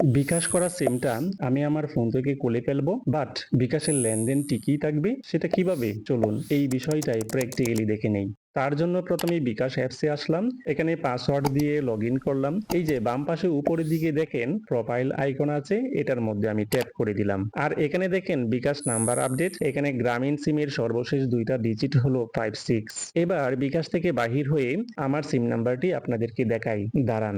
বিকাশ করা সিমটা আমি আমার ফোন থেকে কোলে ফেলব বাট বিকাশের লেনদেন টিকেই থাকবে, সেটা কীভাবে? চলুন এই বিষয়টাই প্র্যাকটিক্যালি দেখে নেই। তার জন্য প্রথমে বিকাশ অ্যাপসে আসলাম, এখানে পাসওয়ার্ড দিয়ে লগ করলাম। এই যে বাম পাশে উপরের দিকে দেখেন প্রোফাইল আইকন আছে, এটার মধ্যে আমি ট্যাপ করে দিলাম। আর এখানে দেখেন, বিকাশ নাম্বার আপডেট এখানে গ্রামীণ সিমের সর্বশেষ দুইটা ডিজিট হলো ফাইভ সিক্স এবার বিকাশ থেকে বাহির হয়ে আমার সিম নাম্বারটি আপনাদেরকে দেখাই। দাঁড়ান।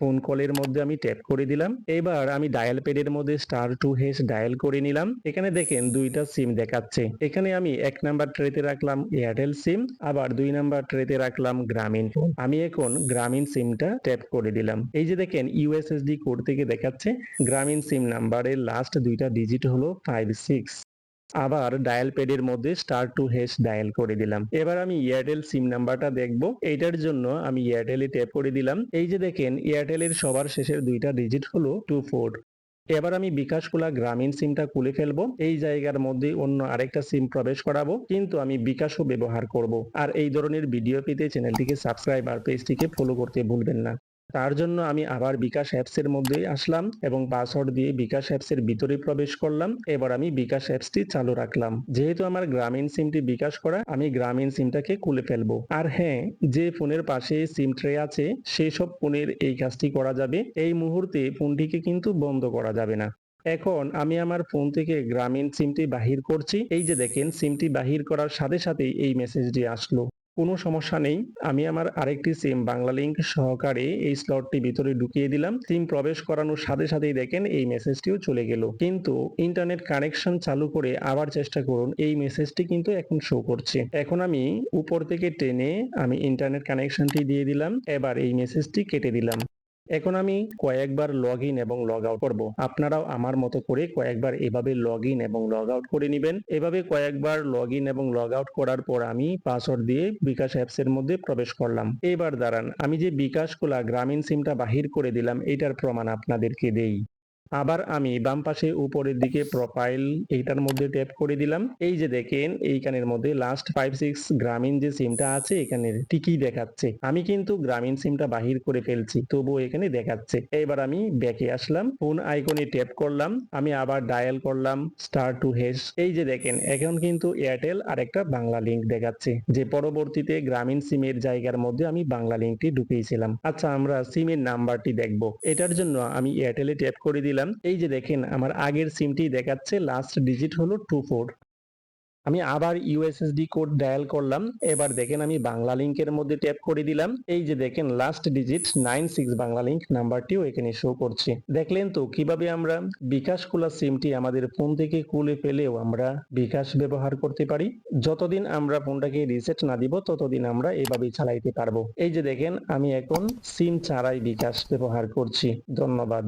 ফোন কলের মধ্যে আমি ট্যাপ করে দিলাম। এবার আমি ডায়াল প্যাডের মধ্যে স্টার টু হেস ডায়াল করে নিলাম। এখানে দেখেন দুইটা সিম দেখাচ্ছে। এখানে আমি এক নাম্বার ট্রেতে রাখলাম এয়ারটেল সিম আবার দুই নাম্বার ট্রেতে রাখলাম গ্রামীণ ফোন আমি এখন গ্রামীণ সিমটা ট্যাপ করে দিলাম। এই যে দেখেন ইউএসএসডি কোড থেকে দেখাচ্ছে। গ্রামীণ সিম নাম্বারের লাস্ট দুইটা ডিজিট হলো ফাইভ সিক্স আবার ডায়াল প্যাডের মধ্যে স্টার টু হেস ডায়াল করে দিলাম। এবার আমি এয়ারটেল সিম নাম্বারটা দেখব। এইটার জন্য আমি এয়ারটেলে ট্যাপ করে দিলাম। এই যে দেখেন এয়ারটেলের সবার শেষের দুইটা ডিজিট হলো টু ফোর এবার আমি বিকাশ খোলা গ্রামীণ সিমটা খুলে ফেলব। এই জায়গার মধ্যে অন্য আরেকটা সিম প্রবেশ করাবো। কিন্তু আমি বিকাশও ব্যবহার করব। আর এই ধরনের ভিডিও পেতে চ্যানেলটিকে সাবস্ক্রাইব আর পেজটিকে ফলো করতে ভুলবেন না। তার জন্য আমি আবার বিকাশ অ্যাপসের মধ্যে আসলাম এবং পাসওয়ার্ড দিয়ে বিকাশ অ্যাপসের ভিতরে প্রবেশ করলাম। এবার আমি বিকাশ অ্যাপসটি চালু রাখলাম। যেহেতু আমার গ্রামীণ সিমটি বিকাশ করা, আমি গ্রামীণ সিমটাকে খুলে ফেলব। আর হ্যাঁ যে ফোনের পাশে সিম ট্রে আছে সেই সব ফোনের এই কাজটি করা যাবে। এই মুহূর্তে ফোনটিকে কিন্তু বন্ধ করা যাবে না। এখন আমি আমার ফোন থেকে গ্রামীণ সিমটি বাহির করছি। এই যে দেখেন সিমটি বাহির করার সাথে সাথেই এই মেসেজটি আসলো। কোনো সমস্যা নেই। আমি আমার আরেকটি সিম বাংলা লিঙ্ক সহকারে এই স্লটটি ভিতরে ঢুকিয়ে দিলাম। সিম প্রবেশ করানোর সাথে সাথেই দেখেন এই মেসেজটিও চলে গেল। কিন্তু ইন্টারনেট কানেকশন চালু করে আবার চেষ্টা করুন। এই মেসেজটি কিন্তু এখন শো করছে। এখন আমি উপর থেকে টেনে আমি ইন্টারনেট কানেকশনটি দিয়ে দিলাম। এবার এই মেসেজটি কেটে দিলাম। এখন আমি কয়েকবার লগ ইন এবং লগ আউট করব। আপনারাও আমার মতো করে কয়েকবার এভাবে লগ ইন এবং লগ আউট করে নেবেন। এভাবে কয়েকবার লগ ইন এবং লগ আউট করার পর আমি পাসওয়ার্ড দিয়ে বিকাশ অ্যাপস এর মধ্যে প্রবেশ করলাম। এবার দাঁড়ান, আমি যে বিকাশ খোলা গ্রামীণ সিমটা বাহির করে দিলাম, এটার প্রমাণ আপনাদেরকে দেই। আবার আমি বাম পাশে উপরের দিকে প্রোফাইল এইটার মধ্যে ট্যাপ করে দিলাম। এই যে দেখেন, এইখানের মধ্যে লাস্ট ফাইভ সিক্স গ্রামীণ যে সিমটা আছে, এখানে ঠিকই দেখাচ্ছে। আমি কিন্তু গ্রামীণ সিমটা বাহির করে ফেলছি, তবুও এখানে দেখাচ্ছে। এবার আমি ব্যাকে আসলাম ফোন আইকনে ট্যাপ করলাম, আমি আবার ডায়াল করলাম স্টার টু হেস এই যে দেখেন, এখন কিন্তু এয়ারটেল আর একটা বাংলা লিঙ্ক দেখাচ্ছে, যে পরবর্তীতে গ্রামীণ সিমের জায়গার মধ্যে আমি বাংলা লিঙ্কটি ঢুকিয়েছিলাম আচ্ছা আমরা সিমের নাম্বারটি দেখব। এটার জন্য আমি এয়ারটেলে ট্যাপ করে দিলাম। এই যে দেখেন, আমার আগের সিমটি দেখাচ্ছে লাস্ট ডিজিট হলো টু ফোর আমি আবার ইউএসএসডি কোড ডায়াল করলাম, এবার দেখেন আমি বাংলা লিংকের মধ্যে ট্যাপ করে দিলাম। এই যে দেখেন last digit nine six Bangla link নাম্বারটিও এখানে শো করছে। দেখলেন তো, কীভাবে আমরা বিকাশ খোলা সিমটি আমাদের ফোন থেকে খুলে ফেলেও আমরা বিকাশ ব্যবহার করতে পারি? যতদিন আমরা ফোনটাকে রিসেট না দিব, ততদিন আমরা এভাবেই চালাইতে পারব। এই যে দেখেন, আমি এখন সিম ছাড়াই বিকাশ ব্যবহার করছি। ধন্যবাদ।